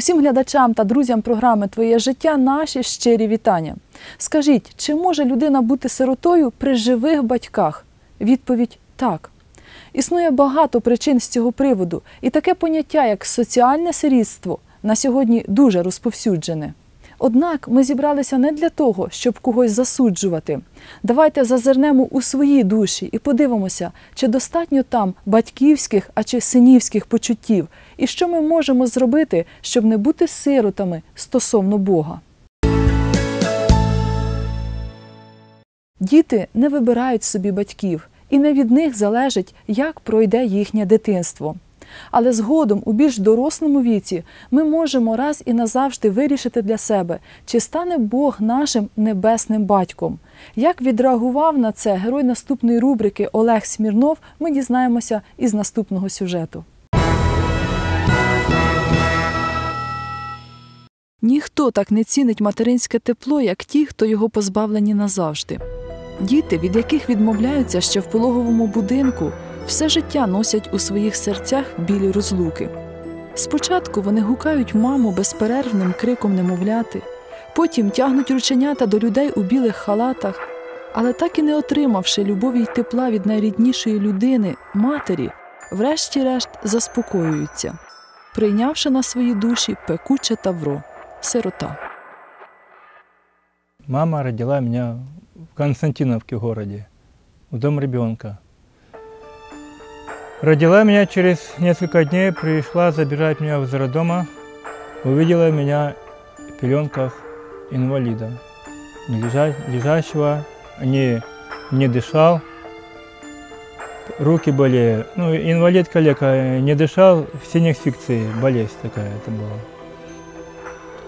Усім глядачам та друзям програми Твоє життя наші щирі вітання. Скажіть, чи може людина бути сиротою при живих батьках? Відповідь так. Існує багато причин з цього приводу, і таке поняття, як соціальне сирітство, на сьогодні дуже розповсюджене. Однак ми зібралися не для того, щоб когось засуджувати. Давайте зазирнемо у свої душі і подивимося, чи достатньо там батьківських, а чи синівських почуттів, і що ми можемо зробити, щоб не бути сиротами стосовно Бога. Діти не вибирають собі батьків, і не від них залежить, як пройде їхнє дитинство. Але згодом, у більш дорослому віці, ми можемо раз і назавжди вирішити для себе, чи стане Бог нашим небесним батьком. Як відреагував на це герой наступної рубрики Олег Смірнов, ми дізнаємося із наступного сюжету. Ніхто так не цінить материнське тепло, як ті, хто його позбавлені назавжди. Діти, від яких відмовляються ще в пологовому будинку, все життя носять у своїх серцях білі розлуки. Спочатку вони гукають маму безперервним криком немовляти, потім тягнуть рученята до людей у білих халатах, але так і не отримавши любові й тепла від найріднішої людини, матері, врешті-решт заспокоюються, прийнявши на свої душі пекуче тавро сирота. Мама родила меня в Константиновке городе, в ребенка. Родила меня через несколько дней, пришла забирать меня из роддома, увидела меня в пеленках инвалида, лежа- лежащего, не, не дышал, руки были, ну, инвалид коллега не дышал, в синей фикции, болезнь такая это была.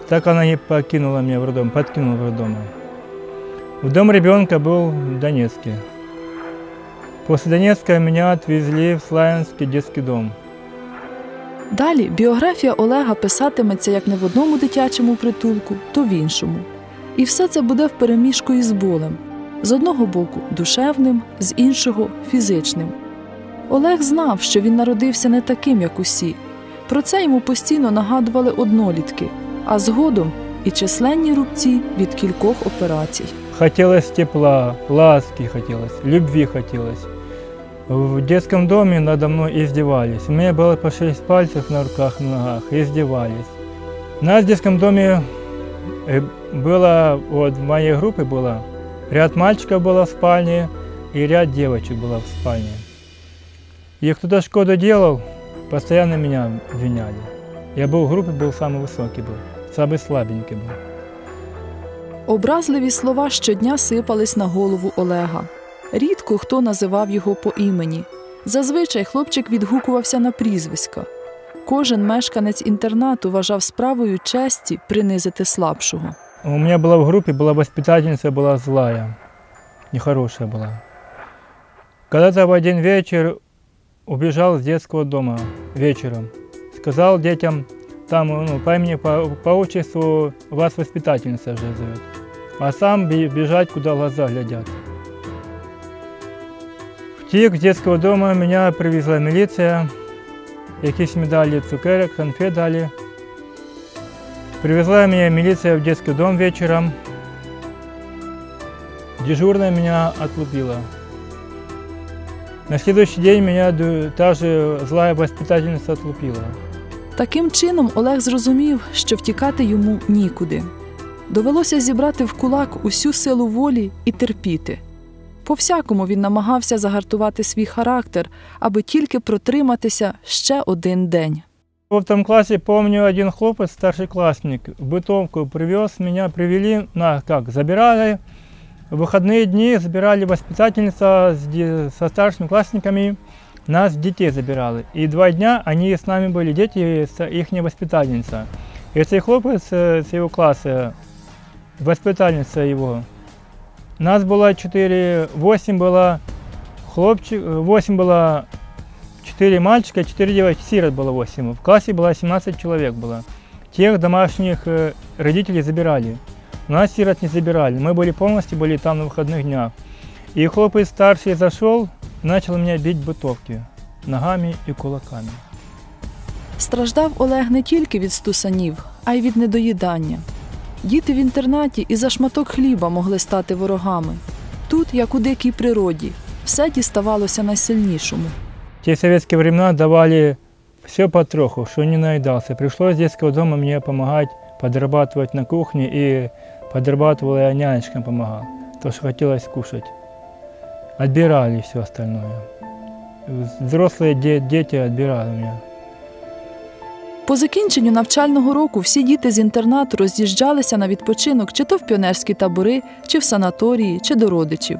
Так она не покинула меня в роддом, подкинула в роддом. В дом ребенка был в Донецке. После Донецка меня отвезли в Славянский детский дом. Далі біографія Олега писатиметься як не в одному дитячому притулку, то в іншому. І все це буде впереміжку із болем. З одного боку душевним, з іншого фізичним. Олег знав, що він народився не таким, як усі. Про це йому постійно нагадували однолітки, а згодом і численні рубці від кількох операцій. Хотелось тепла, ласки хотелось, любви хотелось. В детском доме надо мной издевались. У меня было по шесть пальцев на руках и ногах, издевались. Нас в детском доме э, было, вот в моей группе было, ряд мальчиков было в спальне и ряд девочек было в спальне. И кто-то шкоду делал, постоянно меня обвиняли. Я был в группе, был самый высокий был, самый слабенький был. Образливі слова щодня сипались на голову Олега. Рідко хто називав його по імені. Зазвичай хлопчик відгукувався на прізвиська. Кожен мешканець інтернату вважав справою честі принизити слабшого. У меня была в группе, была воспитательница, была злая, нехорошая была. Когда-то в один вечер убежал с детского дома вечером. Сказал детям, там ну, по имени, по, по отчеству вас воспитательница уже зовет. А сам бе- бежать, куда глаза глядят. Втік з детского дома, меня привезла милиция, якісь медалі, цукерок, конфет дали. Привезла меня милиция в детский дом вечером. Дежурная меня отлупила. На следующий день меня ду- та же злая воспитательница отлупила. Таким чином Олег зрозумів, що втікати йому нікуди. Довелося зібрати в кулак усю силу волі і терпіти. По всякому він намагався загартувати свій характер, аби тільки протриматися ще один день. Во втором классе, помню, один хлопец, старший классник, в бытовку привез, меня привели, на, как, забирали, в выходные дни забирали воспитательница с, де- со старшими классниками, Нас детей забирали. И два дня они с нами были, дети, их воспитательница. И цей хлопец э, с его класса, воспитательница его, нас было 4, 8 было хлопчик, 8 было 4 мальчика, 4 девочки, сирот было 8. В классе было 17 человек было. Тех домашних э, родителей забирали. Нас сирот не забирали. Мы были полностью были там на выходных днях. И хлопец старший зашел, начал меня бить в бытовке ногами и кулаками. Страждав Олег не тільки від стусанів, а й від недоїдання. Діти в інтернаті і за шматок хліба могли стати ворогами. Тут, як у дикій природі, все діставалося найсильнішому. В те советские времена давали все потроху, что не наедался. Пришлось с детского дома мне помогать подрабатывать на кухне, и подрабатывал я нянечкам помогал, то, что хотелось кушать. Отбирали все остальное. Взрослые де- дети отбирали у меня. По закінченню навчального року всі діти з інтернату роз'їжджалися на відпочинок чи то в піонерські табори, чи в санаторії, чи до родичів.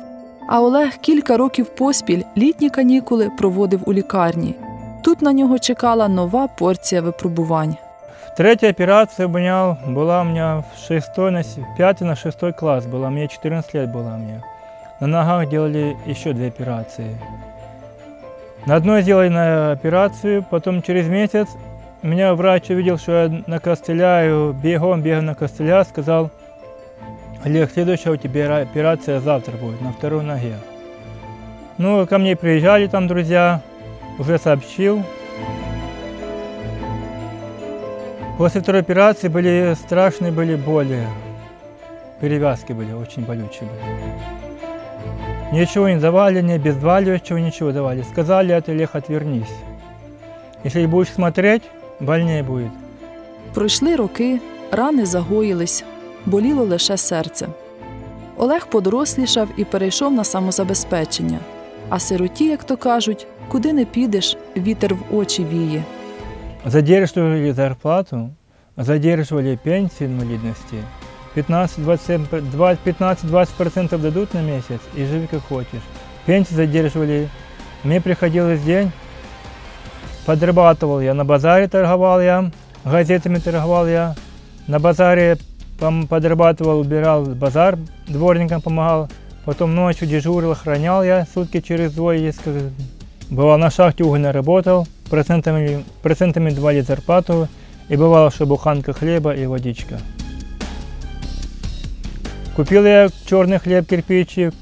А Олег кілька років поспіль літні канікули проводив у лікарні. Тут на нього чекала нова порція випробувань. Третья операция у меня была у меня в шестой, на с- пятый на шестой класс была, мне 14 лет было мне. На ногах делали еще две операции. На одной сделали на операцию, потом через месяц меня врач увидел, что я накостыляю, бегом бегаю на костыля, сказал, Олег, следующая у тебя ра- операция завтра будет, на второй ноге. Ну, ко мне приезжали там друзья, уже сообщил, После второй операции были страшные были боли. Перевязки были, очень болючие были. Ничего не давали, ни обезболивающего, ничего давали. Сказали, это Олег, отвернись. Если будешь смотреть, больнее будет. Пройшли роки, рани загоїлись, боліло лише серце. Олег подорослішав і перейшов на самозабезпечення. А сироті, як то кажуть, куди не підеш, вітер в очі віє. Задерживали зарплату, задерживали пенсии инвалидности. 15-20% дадут на месяц и живи как хочешь. Пенсии задерживали. Мне приходилось день, подрабатывал я, на базаре торговал я, газетами торговал я, на базаре подрабатывал, убирал базар, дворникам помогал, потом ночью дежурил, охранял я сутки через двое, если Бывал на шахте угольно работал, процентами, процентами давали зарплату, и бывало, что буханка хлеба и водичка. Купил я черный хлеб, кирпичик,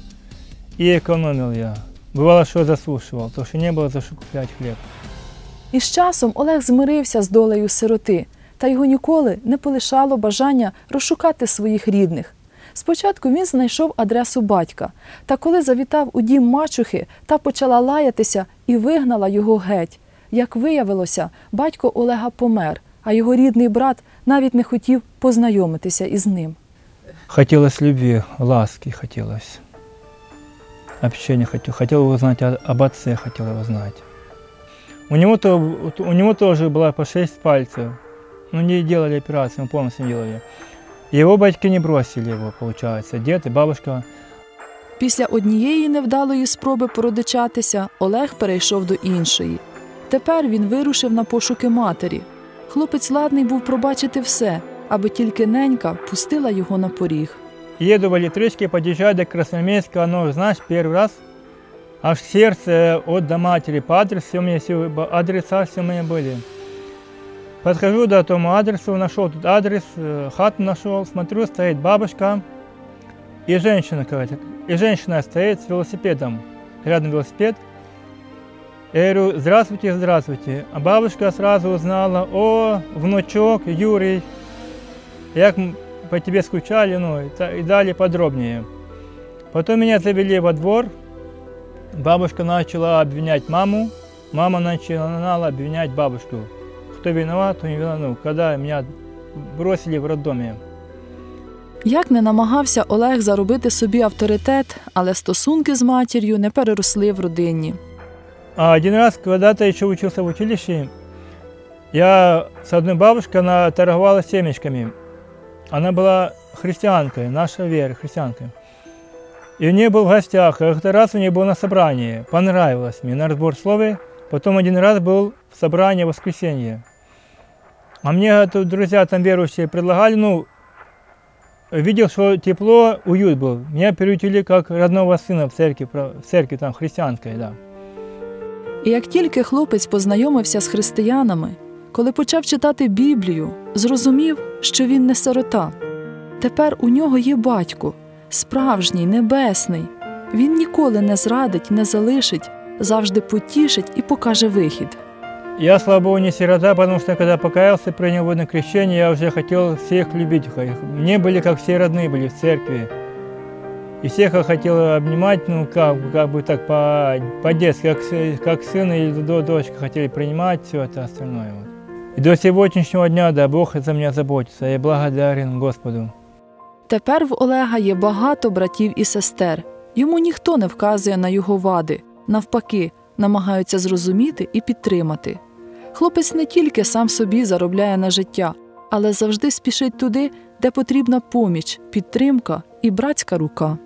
и экономил я. Бывало, что засушивал, то что не было за что куплять хлеб. І з часом Олег змирився з долею сироти, та його ніколи не полишало бажання розшукати своїх рідних. Спочатку він знайшов адресу батька, та коли завітав у дім мачухи, та почала лаятися і вигнала його геть. Як виявилося, батько Олега помер, а його рідний брат навіть не хотів познайомитися із ним. Хотелось любви, ласки хотелось. Общения хотел. Хотел узнать о- об отце, хотел его знать. У него, то, у него тоже было по шесть пальцев. Ну, не делали операцию, мы полностью не делали. Его батьки не бросили его, получается. Дед и бабушка. Після однієї невдалої спроби породичатися Олег перейшов до іншої. Тепер він вирушив на пошуки матері. Хлопець ладний був пробачити все, аби тільки ненька пустила його на поріг. Еду в электричке, подъезжаю до Красноармейска, оно, знаешь, первый раз аж сердце от до матери по адресу, все у меня все, адреса все у меня были. Подхожу до тому адресу, нашел тут адрес, хату нашел, смотрю, стоит бабушка и женщина какая-то. И женщина стоит с велосипедом, рядом велосипед. Я говорю, здравствуйте, здравствуйте. А бабушка сразу узнала, о, внучок Юрий, як по тебе скучали, ну, и, и дали подробнее. Потом меня завели во двор, бабушка начала обвинять маму, мама начала обвинять бабушку. Кто виноват, кто не виноват, ну, когда меня бросили в роддоме. Як не намагався Олег заробити собі авторитет, але стосунки з матір'ю не переросли в родині. А один раз, когда-то еще учился в училище, я с одной бабушкой, она торговала семечками. Она была христианкой, наша вера, христианкой. И у нее был в гостях, и как-то раз у нее был на собрании, понравилось мне, на разбор слова. Потом один раз был в собрании воскресенье. А мне тут друзья там верующие предлагали, ну, видел, что тепло, уют был. Меня приютили как родного сына в церкви, про- в церкви там христианской, да. І як тільки хлопець познайомився з християнами, коли почав читати Біблію, зрозумів, що він не сирота. Тепер у нього є батько, справжній, небесний. Він ніколи не зрадить, не залишить, завжди потішить і покаже вихід. Я, слава Богу, не сирота, потому что когда покаялся, принял водное крещение, я уже хотел всех любить. Мне были как все родные были в церкви. И всех я хотел обнимать, ну, как, как бы так по- по-детски, как, с- как сын или до- дочка хотели принимать все это остальное. Вот. И до сегодняшнего дня, да, Бог за меня заботится. Я благодарен Господу. Тепер в Олега є багато братів і сестер. Йому ніхто не вказує на його вади, навпаки, намагаються зрозуміти і підтримати. Хлопець не тільки сам собі заробляє на життя, але завжди спішить туди, де потрібна поміч, підтримка і братська рука.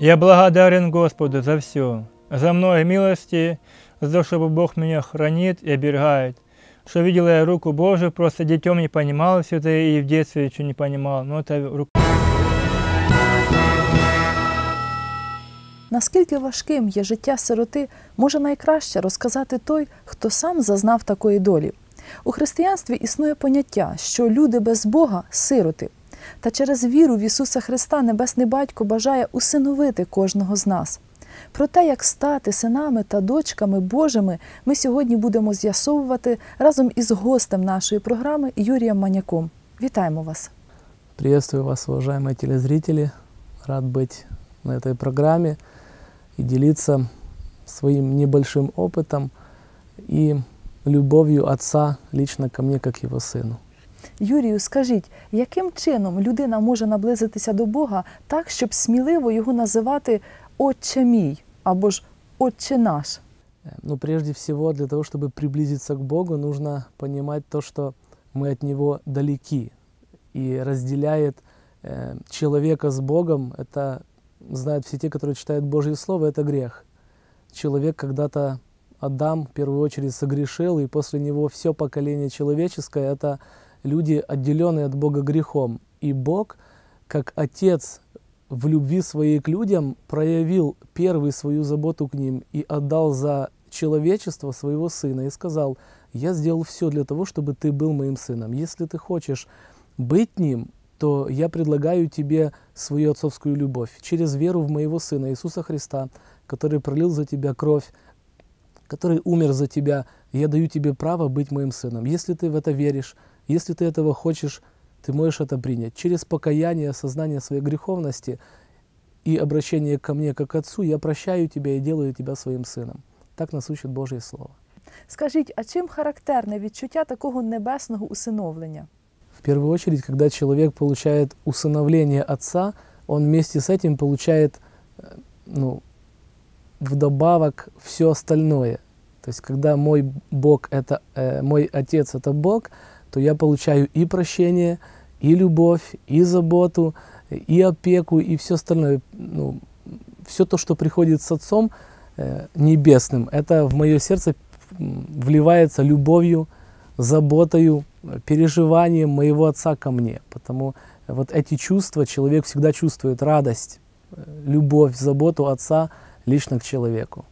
Я благодарен Господу за все, за много милости, за то, что Бог меня хранит и оберегает. Что видел я руку Божию, просто детем не понимал все это и в детстве ничего не понимал. Но это рука Наскільки важким є життя сироти, може найкраще розказати той, хто сам зазнав такої долі. У християнстві існує поняття, що люди без Бога сироти. Та через віру в Ісуса Христа Небесний Батько бажає усиновити кожного з нас. Про те, як стати синами та дочками Божими, ми сьогодні будемо з'ясовувати разом із гостем нашої програми Юрієм Маняком. Вітаємо вас! Приветствую вас, уважаемые телезрители. Рад быть на этой программе и делиться своим небольшим опытом и любовью Отца лично ко мне, как Его Сыну. Юрію, скажіть, яким чином людина може наблизитися до Бога так, щоб сміливо його називати Отче мій або ж Отче наш? Но прежде всего, для того, чтобы приблизиться к Богу, нужно понимать то, что мы от Него далеки. И разделяет э, человека с Богом, это знают все те, которые читают Божье Слово, это грех. Человек когда-то, Адам, в первую очередь согрешил, и после него все поколение человеческое – это люди, отделенные от Бога грехом. И Бог, как Отец в любви своей к людям, проявил первый свою заботу к ним и отдал за человечество своего Сына и сказал, я сделал все для того, чтобы ты был моим сыном. Если ты хочешь быть ним, то я предлагаю тебе свою отцовскую любовь через веру в моего Сына Иисуса Христа, который пролил за тебя кровь, который умер за тебя. Я даю тебе право быть моим сыном. Если ты в это веришь, если ты этого хочешь, ты можешь это принять. Через покаяние, осознание своей греховности и обращение ко мне как Отцу, я прощаю тебя и делаю тебя своим сыном. Так нас учит Божье Слово. Скажіть, а чим характерне відчуття такого небесного усиновлення? В первую очередь, когда человек получает усыновление отца, он вместе с этим получает э, ну, вдобавок все остальное. То есть, когда мой Бог это э, мой отец это Бог, то я получаю и прощение, и любовь, и заботу, и опеку, и все остальное. Ну, все то, что приходит с Отцом э, Небесным, это в мое сердце вливается любовью, заботою, переживанием моего Отца ко мне. Потому вот эти чувства человек всегда чувствует радость, э, любовь, заботу Отца лично к человеку.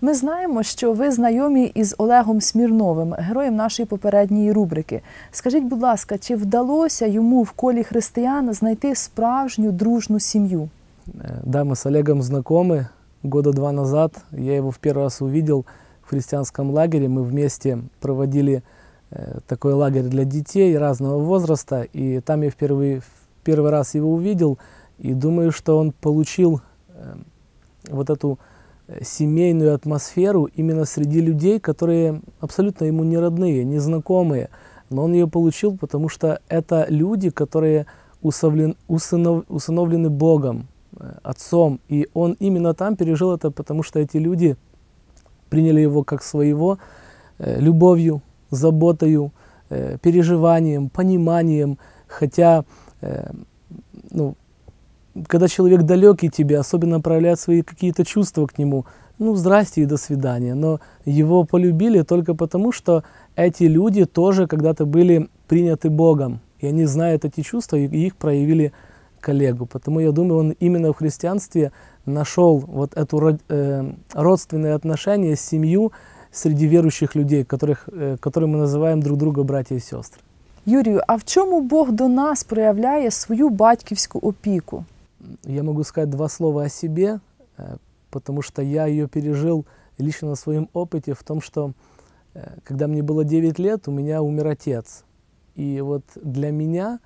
Ми знаємо, що ви знайомі із Олегом Смірновим, героєм нашої попередньої рубрики. Скажіть, будь ласка, чи вдалося йому в колі християн знайти справжню дружну сім'ю? Э, Да, мы с Олегом знакомы. Года два назад я его в первый раз увидел в христианском лагере. Мы вместе проводили э, такой лагерь для детей разного возраста. И там я впервые, в первый раз его увидел. И думаю, что он получил э, вот эту э, семейную атмосферу именно среди людей, которые абсолютно ему не родные, не знакомые. Но он ее получил, потому что это люди, которые усовлен- усынов- усыновлены Богом, э, Отцом. И он именно там пережил это, потому что эти люди приняли его как своего э, любовью, заботою, э, переживанием, пониманием. Хотя, э, ну, когда человек далекий тебе, особенно проявляет свои какие-то чувства к нему, ну, здрасте и до свидания. Но его полюбили только потому, что эти люди тоже когда-то были приняты Богом. И они знают эти чувства, и их проявили коллегу. Потому я думаю, он именно в христианстве нашел вот эту род- э, родственные отношения, семью среди верующих людей, которых, э, которые мы называем друг друга братья и сестры. Юрію, а в чому Бог до нас проявляє свою батьківську опіку? Я могу сказать два слова о себе, э, потому что я ее пережил лично на своем опыте в том, что э, когда мне было 9 лет, у меня умер отец. И вот для меня,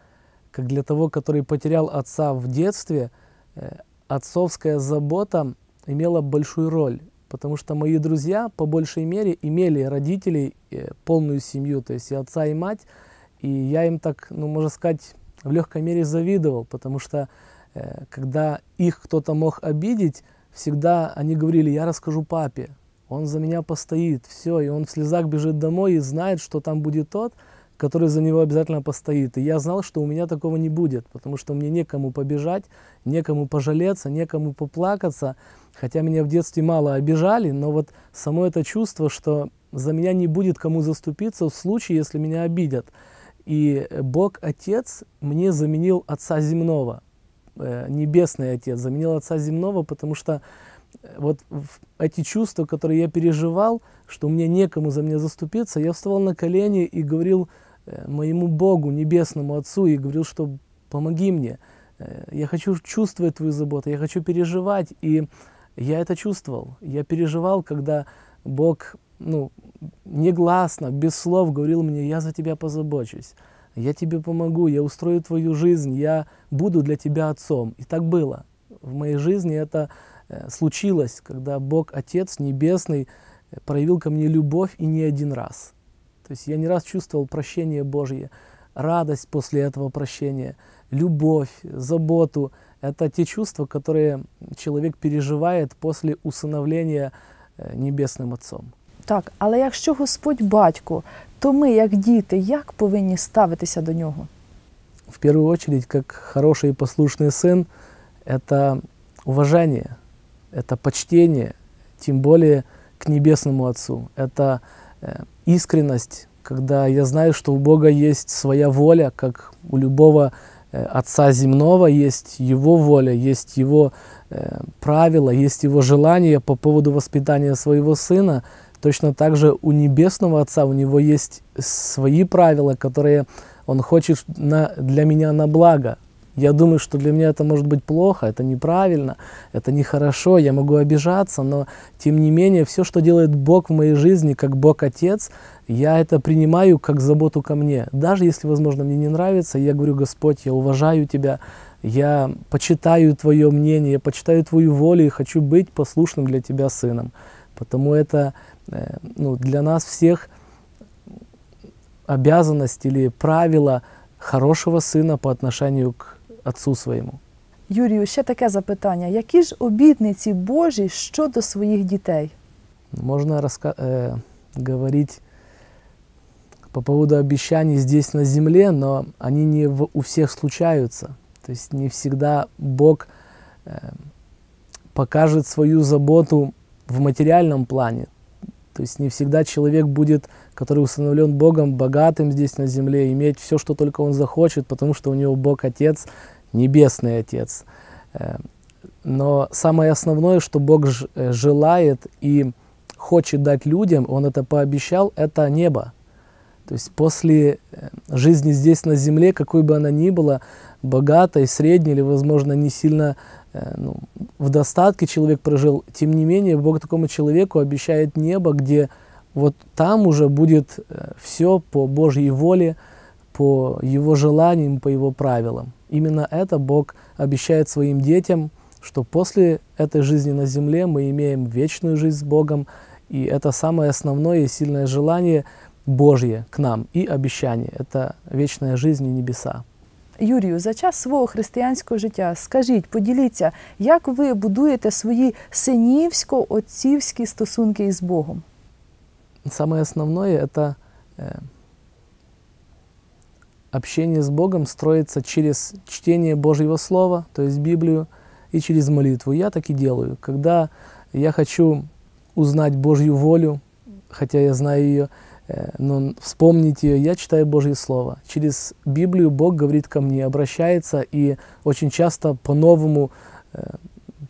как для того, который потерял отца в детстве, э, отцовская забота имела большую роль, потому что мои друзья по большей мере имели родителей, полную семью, то есть и отца, и мать, и я им так, ну, можно сказать, в легкой мере завидовал, потому что когда их кто-то мог обидеть, всегда они говорили, я расскажу папе, он за меня постоит, все, и он в слезах бежит домой и знает, что там будет тот, который за него обязательно постоит. И я знал, что у меня такого не будет, потому что мне некому побежать, некому пожалеться, некому поплакаться. Хотя меня в детстве мало обижали, но вот само это чувство, что за меня не будет кому заступиться в случае, если меня обидят. И Бог Отец мне заменил Отца Земного, э, Небесный Отец, заменил Отца Земного, потому что э, вот эти чувства, которые я переживал, что мне некому за меня заступиться, я вставал на колени и говорил Э, моему Богу, Небесному Отцу, и говорил, что помоги мне, э, я хочу чувствовать Твою заботу, я хочу переживать. И я это чувствовал. Я переживал, когда Бог ну, негласно, без слов говорил мне, я за тебя позабочусь, я тебе помогу, я устрою твою жизнь, я буду для тебя отцом. И так было. В моей жизни это э, случилось, когда Бог Отец Небесный проявил ко мне любовь и не один раз. То есть я не раз чувствовал прощение Божье, радость после этого прощения, любовь, заботу. Это те чувства, которые человек переживает после усиновления э, Небесним Отцом. Так, але якщо Господь батько, то ми, як діти, як повинні ставитися до нього? В первую очередь, как хороший и послушный сын, это уважение, это почтение, тем более к Небесному Отцу. Это Э, искренность, когда я знаю, что у Бога есть своя воля, как у любого э, Отца земного есть Его воля, есть Его э, правила, есть Его желание по поводу воспитания своего Сына. Точно так же у Небесного Отца, у Него есть свои правила, которые Он хочет на, для меня на благо. Я думаю, что для меня это может быть плохо, это неправильно, это нехорошо, я могу обижаться, но тем не менее все, что делает Бог в моей жизни, как Бог Отец, я это принимаю как заботу ко мне. Даже если, возможно, мне не нравится, я говорю, Господь, я уважаю Тебя, я почитаю Твое мнение, я почитаю Твою волю и хочу быть послушным для Тебя сыном. Потому это ну, для нас всех обязанность или правило хорошего сына по отношению к отцу своєму. Юрію, ще таке запитання: які ж обітниці Божі щодо своїх дітей? Можно раска- э, говорить по поводу обещаний здесь на земле, но они не в, у всех случаются. То есть не всегда Бог э, покажет свою заботу в материальном плане. То есть не всегда человек будет, который установлен Богом, богатым здесь на земле, иметь все, что только он захочет, потому что у него Бог Отец, Небесный Отец. Э, но самое основное, что Бог э, желает и хочет дать людям, Он это пообещал, это небо. То есть после э, жизни здесь на земле, какой бы она ни была, богатой, средней или, возможно, не сильно ну, в достатке человек прожил, тем не менее Бог такому человеку обещает небо, где вот там уже будет э, все по Божьей воле, по Его желаниям, по Его правилам. Именно это Бог обещает своим детям, что после этой жизни на земле мы имеем вечную жизнь с Богом, и это самое основное и сильное желание Божье к нам и обещание. Это вечная жизнь и небеса. Юрію, за час свого християнського життя скажіть, поділіться, як ви будуєте свої синівсько-отцівські стосунки із Богом? Самое основное это э, общение с Богом строится через чтение Божьего Слова, то есть Библию, и через молитву. Я так и делаю. Когда я хочу узнать Божью волю, хотя я знаю ее, Э, но вспомнить ее, я читаю Божье Слово. Через Библию Бог говорит ко мне, обращается и очень часто по-новому, э,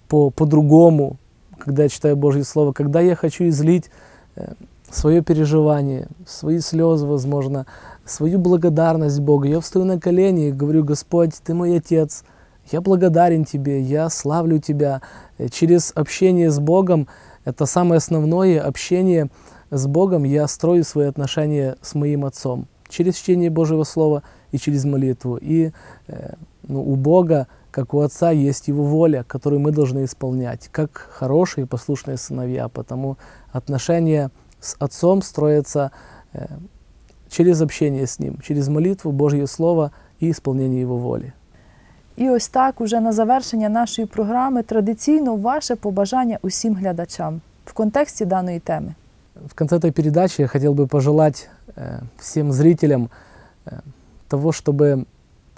по, по-другому, когда я читаю Божье Слово, когда я хочу излить э, свое переживание, свои слезы, возможно, свою благодарность Богу. Я встаю на колени и говорю, Господь, Ты мой Отец, я благодарен Тебе, я славлю Тебя. Через общение с Богом, это самое основное общение – с Богом я строю свои отношения с моим Отцом через чтение Божьего Слова и через молитву. И э, ну, у Бога, как у Отца, есть Его воля, которую мы должны исполнять, как хорошие и послушные сыновья. Потому отношения с Отцом строятся э, через общение с Ним, через молитву, Божье Слово и исполнение Его воли. І ось так, уже на завершення нашої програми, традиційно ваше побажання усім глядачам в контексті даної теми. В конце этой передачи я хотел бы пожелать э, всем зрителям э, того, чтобы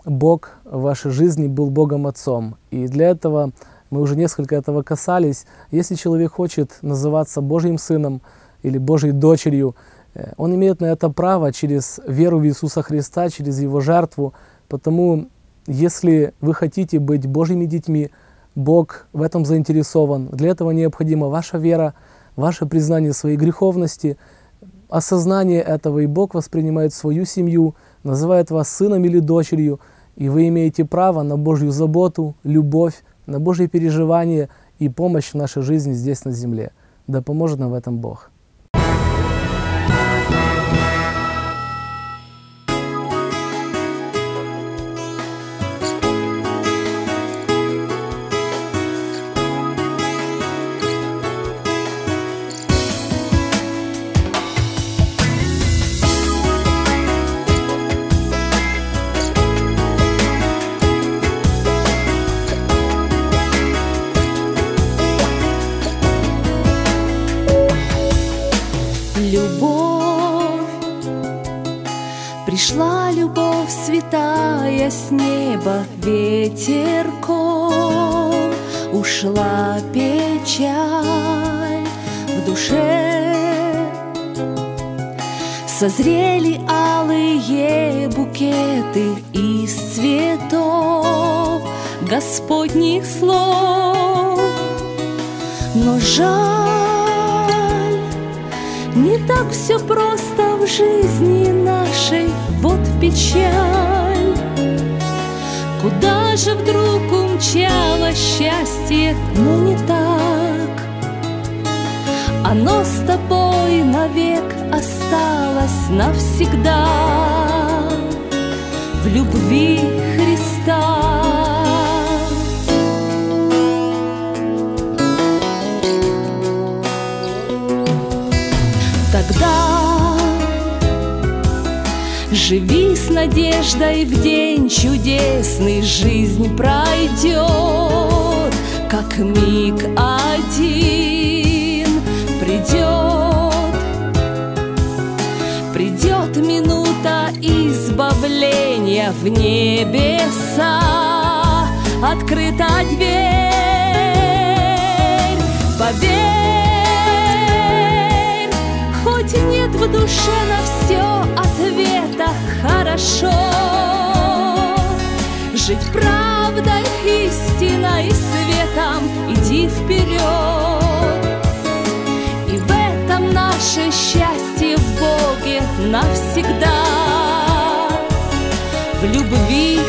Бог в вашей жизни был Богом Отцом. И для этого мы уже несколько этого касались. Если человек хочет называться Божьим Сыном или Божьей дочерью, э, он имеет на это право через веру в Иисуса Христа, через Его жертву. Потому если вы хотите быть Божьими детьми, Бог в этом заинтересован. Для этого необходима ваша вера, ваше признание своей греховности, осознание этого, и Бог воспринимает свою семью, называет вас сыном или дочерью, и вы имеете право на Божью заботу, любовь, на Божье переживание и помощь в нашей жизни здесь на земле. Да поможет нам в этом Бог. Ушла печаль в душе. Созрели алые букеты из цветов Господних слов, но жаль не так все просто в жизни нашей, вот печаль. Куда же вдруг умчало счастье, но не так. Оно с тобой навек осталось навсегда в любви Христа. Живи с надеждой в день чудесный, жизнь пройдет, как миг один придет. Придет минута избавления в небеса, открыта дверь. Поверь, хоть нет в душе на все хорошо. Жить правдой, истиной светом, иди вперед. И в этом наше счастье в Боге навсегда, в любви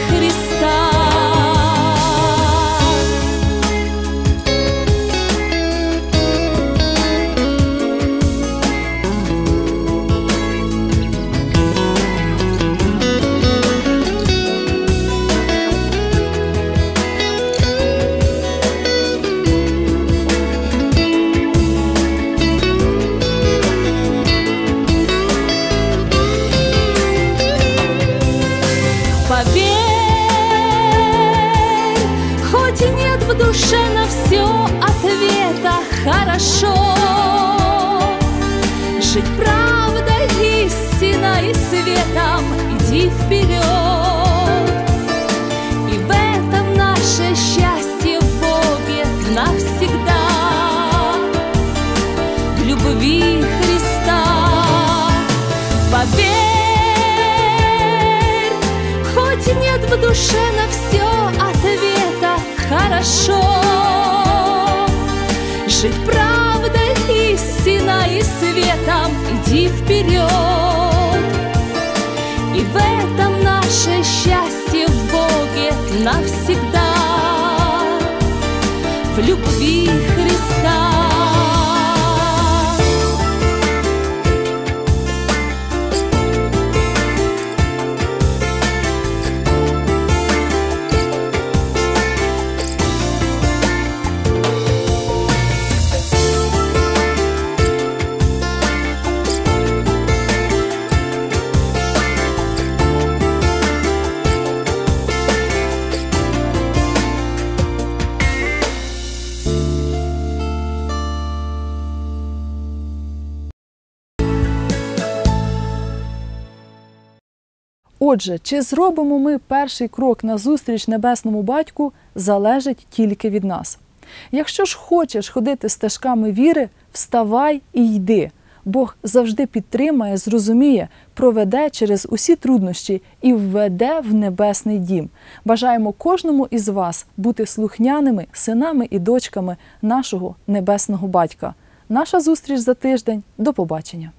Жить правдой, истиной и светом, иди вперед. И в этом наше счастье в Боге навсегда, в любви Отже, чи зробимо ми перший крок на зустріч небесному батьку, залежить тільки від нас. Якщо ж хочеш ходити стежками віри, вставай і йди. Бог завжди підтримає, зрозуміє, проведе через усі труднощі і введе в небесний дім. Бажаємо кожному із вас бути слухняними синами і дочками нашого небесного батька. Наша зустріч за тиждень. До побачення.